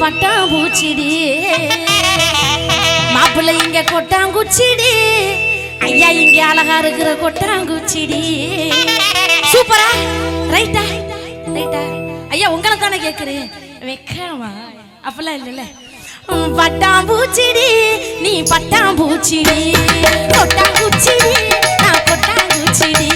பூச்சிடி மாப்பிள்ளை இங்க கொட்டாங்குச்சிடி. ஐயா இங்க அழகா இருக்கிற கொட்டாங்குச்சிடி. சூப்பரா? ரைட்டா ரைட்டா ஐயா உங்களை தானே கேட்குறேன் வெக்கமா? அப்பெல்லாம் இல்லைல்ல. உம், பட்டாம்பூச்சிடி நீ பட்டாம்பூச்சிடி. கொட்டாங்குச்சிடி நான் கொட்டாங்குச்சிடி.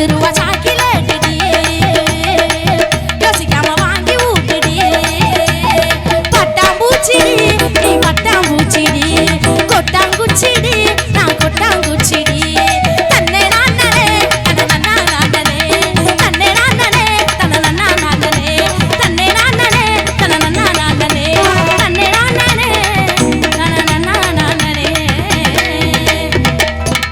திருவா சாக்கில